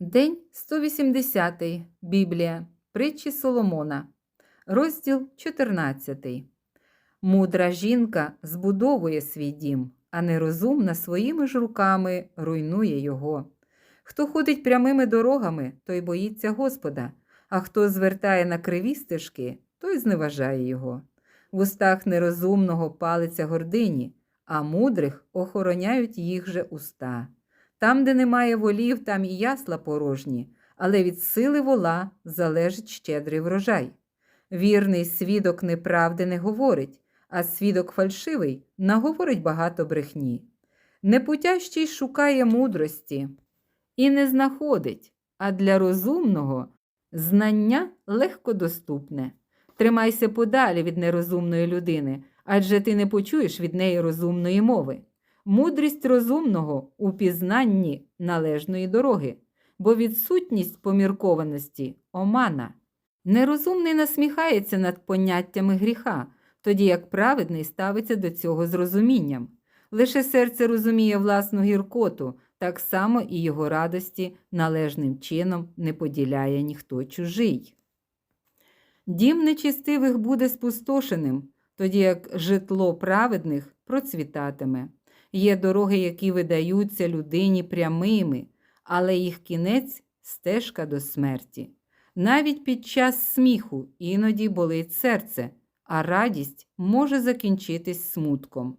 День 180. Біблія. Притчі Соломона. Розділ 14. Мудра жінка збудовує свій дім, а нерозумна своїми ж руками руйнує його. Хто ходить прямими дорогами, той боїться Господа, а хто звертає на криві стежки, той зневажає його. В устах нерозумного палиться гордині, а мудрих охороняють їх же уста. Там, де немає волів, там і ясла порожні, але від сили вола залежить щедрий врожай. Вірний свідок неправди не говорить, а свідок фальшивий наговорить багато брехні. Непутящий шукає мудрості і не знаходить, а для розумного знання легко доступне. Тримайся подалі від нерозумної людини, адже ти не почуєш від неї розумної мови. Мудрість розумного у пізнанні належної дороги, бо відсутність поміркованості омана. Нерозумний насміхається над поняттями гріха, тоді як праведний ставиться до цього з розумінням. Лише серце розуміє власну гіркоту, так само і його радості належним чином не поділяє ніхто чужий. Дім нечистивих буде спустошеним, тоді як житло праведних процвітатиме. Є дороги, які видаються людині прямими, але їх кінець стежка до смерті. Навіть під час сміху іноді болить серце, а радість може закінчитись смутком.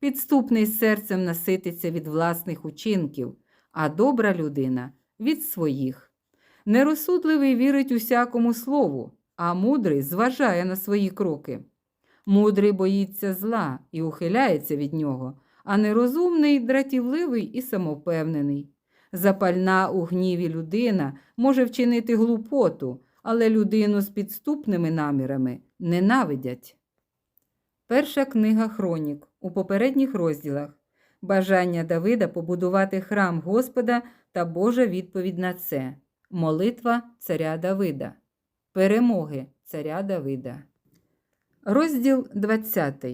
Підступний серцем насититься від власних учинків, а добра людина від своїх. Нерозсудливий вірить усякому слову, а мудрий зважає на свої кроки. Мудрий боїться зла і ухиляється від нього а нерозумний, дратівливий і самовпевнений. Запальна у гніві людина може вчинити глупоту, але людину з підступними намірами ненавидять. Перша книга Хронік у попередніх розділах Бажання Давида побудувати храм Господа та Божа відповідь на це. Молитва царя Давида. Перемоги царя Давида. Розділ 20.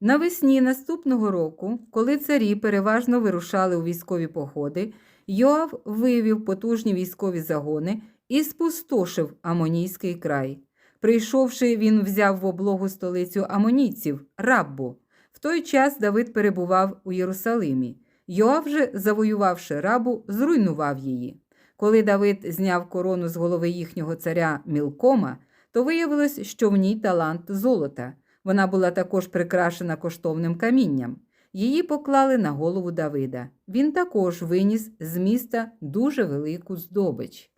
Навесні наступного року, коли царі переважно вирушали у військові походи, Йоав вивів потужні військові загони і спустошив Амонійський край. Прийшовши, він взяв в облогу столицю амонійців Раббу. В той час Давид перебував у Єрусалимі. Йоав же, завоювавши рабу, зруйнував її. Коли Давид зняв корону з голови їхнього царя Мілкома, то виявилось, що в ній талант золота. Вона була також прикрашена коштовним камінням. Її поклали на голову Давида. Він також виніс з міста дуже велику здобич.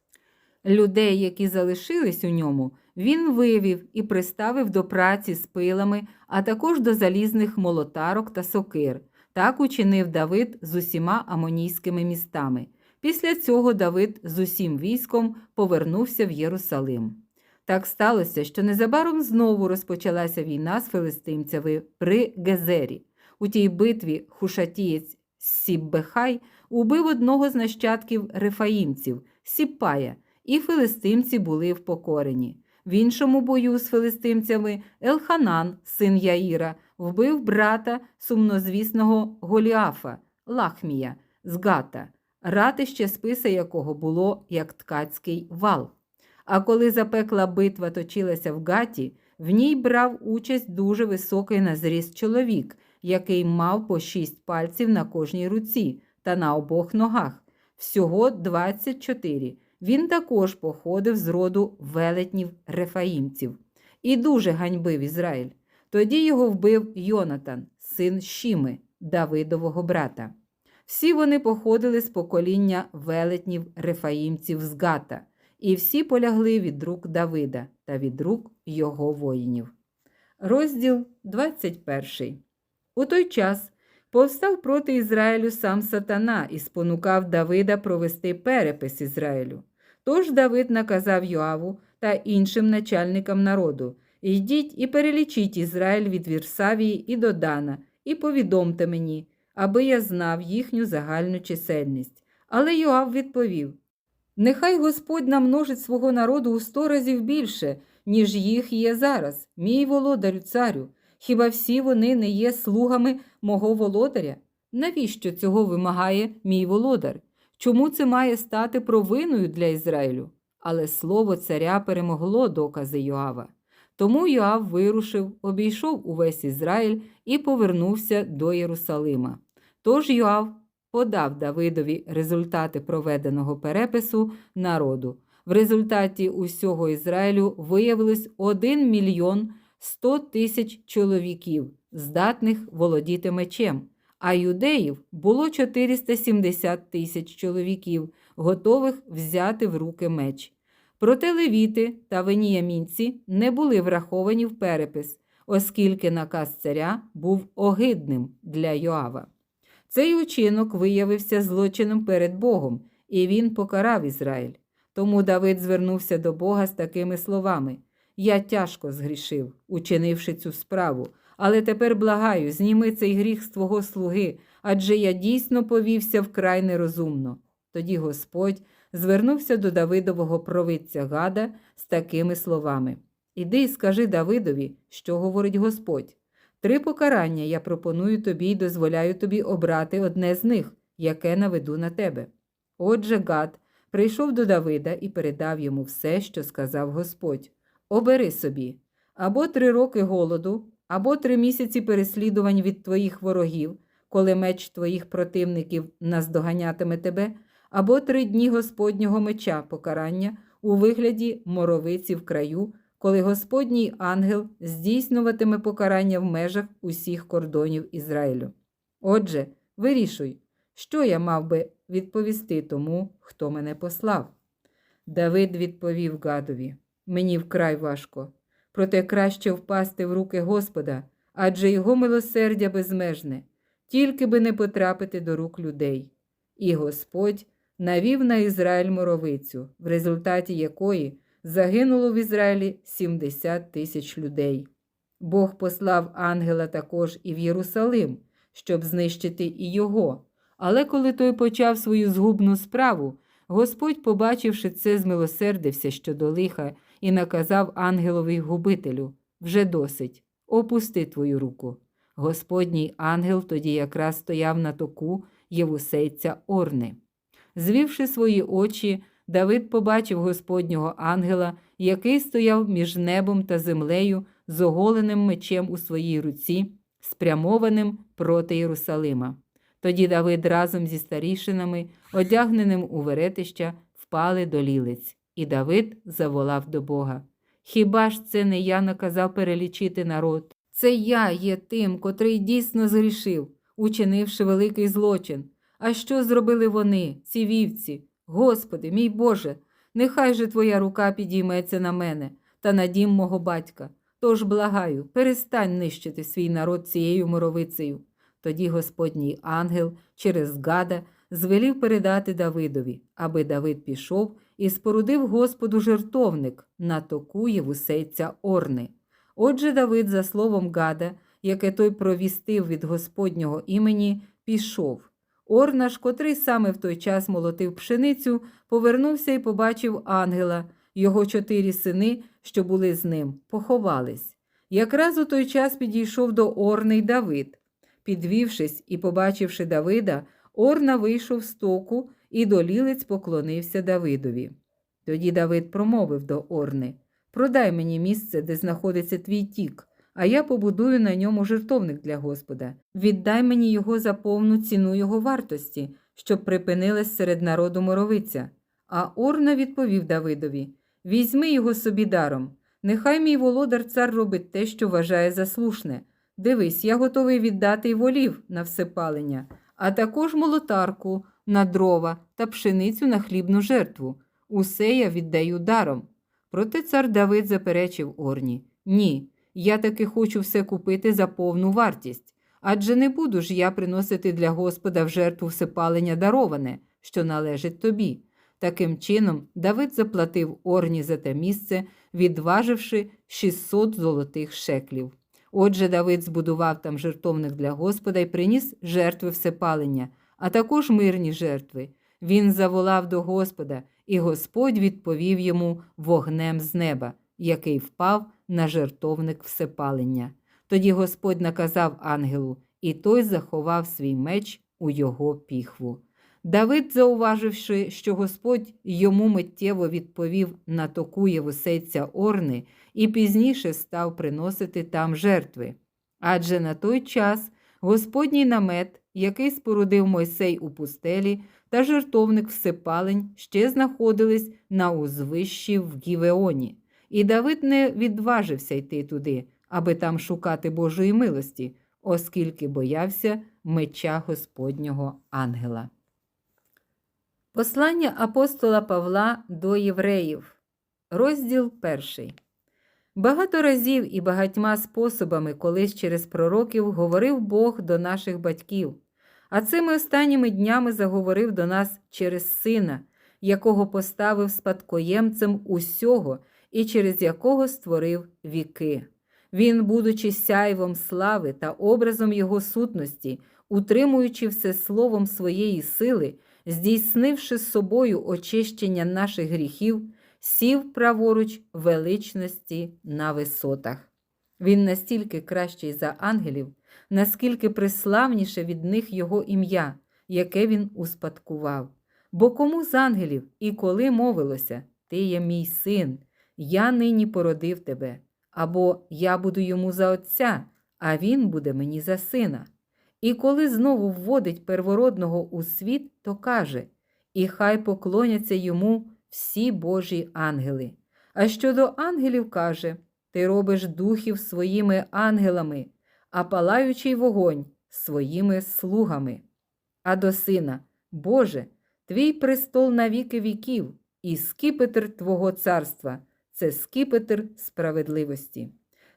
Людей, які залишились у ньому, він вивів і приставив до праці з пилами, а також до залізних молотарок та сокир. Так учинив Давид з усіма амонійськими містами. Після цього Давид з усім військом повернувся в Єрусалим. Так сталося, що незабаром знову розпочалася війна з филистимцями при Гезері. У тій битві хушатієць Сіббехай убив одного з нащадків рефаїмців Сіппая, і филистимці були впокорені. В іншому бою з филистимцями Елханан, син Яїра, вбив брата сумнозвісного Голіафа, Лахмія з Гата, ратище списа якого було як ткацький вал. А коли запекла битва точилася в гаті, в ній брав участь дуже високий на зріст чоловік, який мав по шість пальців на кожній руці та на обох ногах, всього 24. Він також походив з роду велетнів рефаїмців і дуже ганьбив Ізраїль. Тоді його вбив Йонатан, син Шіми, Давидового брата. Всі вони походили з покоління велетнів рефаїмців з Гата і всі полягли від рук Давида та від рук його воїнів. Розділ 21. У той час повстав проти Ізраїлю сам сатана і спонукав Давида провести перепис Ізраїлю. Тож Давид наказав Йоаву та іншим начальникам народу Йдіть і перелічіть Ізраїль від Вірсавії і до Дана, і повідомте мені, аби я знав їхню загальну чисельність. Але Йоав відповів Нехай Господь намножить свого народу у сто разів більше, ніж їх є зараз, мій володарю царю. Хіба всі вони не є слугами мого володаря? Навіщо цього вимагає мій володар? Чому це має стати провиною для Ізраїлю? Але слово царя перемогло докази Йоава. Тому Йоав вирушив, обійшов увесь Ізраїль і повернувся до Єрусалима. Тож Йоав подав Давидові результати проведеного перепису народу. В результаті усього Ізраїлю виявилось 1 мільйон 100 тисяч чоловіків, здатних володіти мечем, а юдеїв було 470 тисяч чоловіків, готових взяти в руки меч. Проте левіти та веніямінці не були враховані в перепис, оскільки наказ царя був огидним для Йоава. Цей учинок виявився злочином перед Богом, і він покарав Ізраїль. Тому Давид звернувся до Бога з такими словами: Я тяжко згрішив, учинивши цю справу, але тепер благаю, зніми цей гріх з твого слуги, адже я дійсно повівся вкрай нерозумно. Тоді Господь звернувся до Давидового провидця Гада з такими словами: Іди і скажи Давидові, що говорить Господь. Три покарання я пропоную тобі і дозволяю тобі обрати одне з них, яке наведу на тебе. Отже, Гад прийшов до Давида і передав йому все, що сказав Господь: Обери собі або три роки голоду, або три місяці переслідувань від твоїх ворогів, коли меч твоїх противників наздоганятиме тебе, або три дні Господнього меча покарання у вигляді моровиці в краю, коли Господній ангел здійснюватиме покарання в межах усіх кордонів Ізраїлю. Отже, вирішуй, що я мав би відповісти тому, хто мене послав. Давид відповів Гадові: Мені вкрай важко, проте краще впасти в руки Господа, адже його милосердя безмежне, тільки би не потрапити до рук людей. І Господь навів на Ізраїль моровицю, в результаті якої загинуло в Ізраїлі 70 тисяч людей. Бог послав ангела також і в Єрусалим, щоб знищити і його. Але коли той почав свою згубну справу, Господь, побачивши це, змилосердився щодо лиха і наказав ангелові губителю вже досить, опусти твою руку. Господній ангел тоді якраз стояв на току Євусейця Орни. Звівши свої очі, Давид побачив Господнього ангела, який стояв між небом та землею з оголеним мечем у своїй руці, спрямованим проти Єрусалима. Тоді Давид разом зі старішинами, одягненим у веретища, впали до лілиць, і Давид заволав до Бога. Хіба ж це не я наказав перелічити народ? Це я є тим, котрий дійсно згрішив, учинивши великий злочин. А що зробили вони, ці вівці? Господи, мій Боже, нехай же Твоя рука підійметься на мене та на дім мого батька. Тож благаю, перестань нищити свій народ цією моровицею. Тоді Господній ангел через Гада звелів передати Давидові, аби Давид пішов і спорудив Господу жертовник на току Євусейця Орни. Отже, Давид, за словом Гада, яке той провістив від Господнього імені, пішов. Орнаш, котрий саме в той час молотив пшеницю, повернувся і побачив ангела, його чотири сини, що були з ним, поховались. Якраз у той час підійшов до Орни Давид. Підвівшись і побачивши Давида, Орна вийшов з току і до лілиць поклонився Давидові. Тоді Давид промовив до Орни Продай мені місце, де знаходиться твій тік, а я побудую на ньому жертовник для Господа. Віддай мені його за повну ціну його вартості, щоб припинилась серед народу моровиця. А Орна відповів Давидові Візьми його собі даром. Нехай мій володар цар робить те, що вважає за слушне. Дивись, я готовий віддати й волів на всепалення, а також молотарку на дрова та пшеницю на хлібну жертву. Усе я віддаю даром. Проте цар Давид заперечив Орні Ні, я таки хочу все купити за повну вартість. Адже не буду ж я приносити для Господа в жертву всепалення дароване, що належить тобі. Таким чином, Давид заплатив Орні за те місце, відваживши 600 золотих шеклів. Отже, Давид збудував там жертовник для Господа і приніс жертви всепалення, а також мирні жертви. Він заволав до Господа, і Господь відповів йому вогнем з неба, який впав на жертовник всепалення. Тоді Господь наказав ангелу, і той заховав свій меч у його піхву. Давид, зауваживши, що Господь йому миттєво відповів на току Євусейця Орни і пізніше став приносити там жертви. Адже на той час Господній намет, який спорудив Мойсей у пустелі, та жертовник всепалень ще знаходились на узвищі в Гівеоні, і Давид не відважився йти туди, аби там шукати Божої милості, оскільки боявся меча Господнього ангела. Послання апостола Павла до євреїв, розділ перший. Багато разів і багатьма способами колись через пророків говорив Бог до наших батьків, а цими останніми днями заговорив до нас через Сина, якого поставив спадкоємцем усього і через якого створив віки. Він, будучи сяйвом слави та образом Його сутності, утримуючи все словом своєї сили, здійснивши з собою очищення наших гріхів, сів праворуч величності на висотах. Він настільки кращий за ангелів, наскільки приславніше від них його ім'я, яке він успадкував. Бо кому з ангелів і коли мовилося Ти є мій син, я нині породив тебе, або я буду йому за отця, а він буде мені за сина. І коли знову вводить первородного у світ, то каже І хай поклоняться йому всі Божі ангели. А щодо ангелів каже Ти робиш духів своїми ангелами, а палаючий вогонь своїми слугами. А до сина, Боже, твій престол на віки віків, і скипетр Твого царства це скипетр справедливості.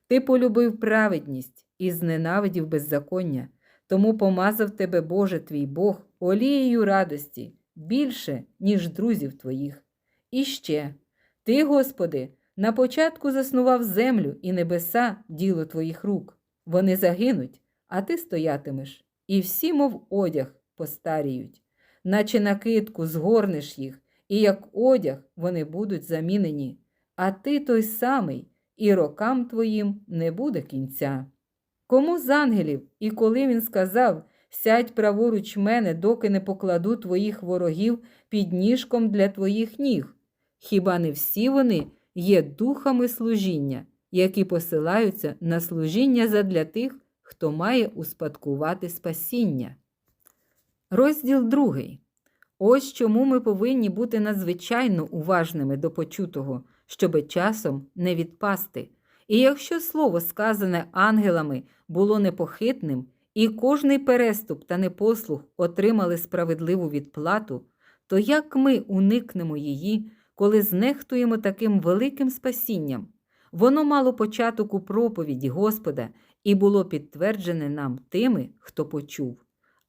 Ти полюбив праведність і зненавидів беззаконня, тому помазав тебе, Боже твій Бог, олією радості більше, ніж друзів твоїх. І ще, Ти, Господи, на початку заснував землю і небеса діло твоїх рук. Вони загинуть, а ти стоятимеш, і всі, мов одяг, постаріють, наче накидку згорнеш їх, і як одяг вони будуть замінені, а ти той самий, і рокам твоїм не буде кінця. Кому з ангелів, і коли він сказав Сядь праворуч мене, доки не покладу твоїх ворогів під ніжком для твоїх ніг. Хіба не всі вони є духами служіння, які посилаються на служіння задля тих, хто має успадкувати спасіння? Розділ другий. Ось чому ми повинні бути надзвичайно уважними до почутого, щоби часом не відпасти. І якщо слово, сказане ангелами, було непохитним, і кожний переступ та непослух отримали справедливу відплату, то як ми уникнемо її, коли знехтуємо таким великим спасінням? Воно мало початок у проповіді Господа і було підтверджене нам тими, хто почув.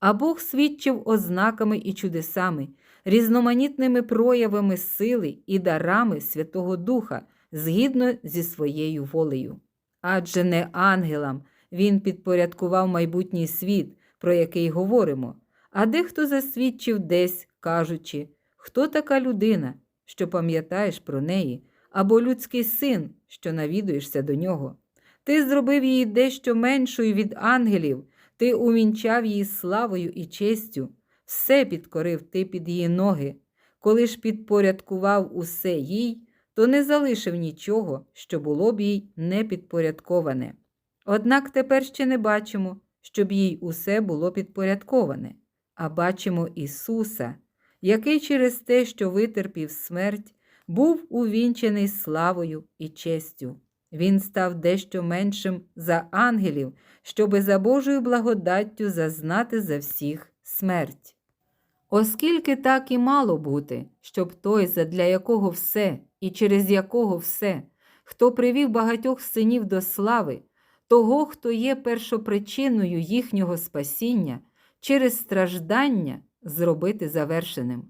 А Бог свідчив ознаками і чудесами, різноманітними проявами сили і дарами Святого Духа згідно зі своєю волею. Адже не ангелам він підпорядкував майбутній світ, про який говоримо, а дехто засвідчив десь, кажучи, хто така людина, що пам'ятаєш про неї, або людський син, що навідуєшся до нього. Ти зробив її дещо меншою від ангелів, ти увінчав її славою і честю, все підкорив ти під її ноги. Коли ж підпорядкував усе їй, то не залишив нічого, що було б їй не підпорядковане. Однак тепер ще не бачимо, щоб їй усе було підпорядковане, а бачимо Ісуса, який через те, що витерпів смерть, був увінчений славою і честю. Він став дещо меншим за ангелів, щоби за Божою благодаттю зазнати за всіх смерть. Оскільки так і мало бути, щоб той, задля якого все і через якого все, хто привів багатьох синів до слави, того, хто є першопричиною їхнього спасіння, через страждання зробити завершеним.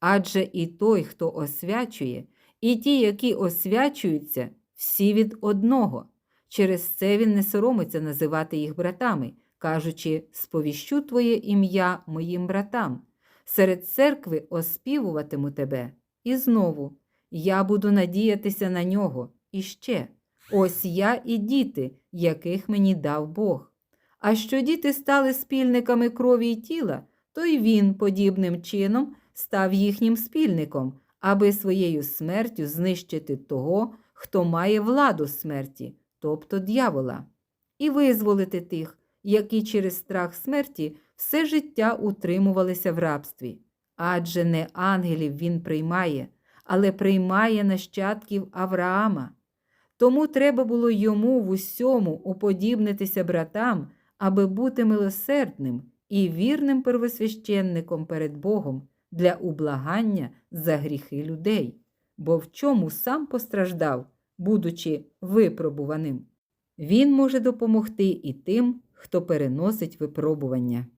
Адже і той, хто освячує, і ті, які освячуються, всі від одного. Через це він не соромиться називати їх братами, кажучи, сповіщу Твоє ім'я моїм братам. Серед церкви оспівуватиму тебе. І знову я буду надіятися на нього і ще. Ось я і діти, яких мені дав Бог. А що діти стали спільниками крові і тіла, то й він подібним чином став їхнім спільником, аби своєю смертю знищити того, хто має владу смерті, тобто дьявола, і визволити тих, які через страх смерті все життя утримувалися в рабстві. Адже не ангелів він приймає, але приймає нащадків Авраама. Тому треба було йому в усьому уподібнитися братам, аби бути милосердним і вірним первосвященником перед Богом для ублагання за гріхи людей, бо в чому сам постраждав, будучи випробуваним. Він може допомогти і тим, хто переносить випробування.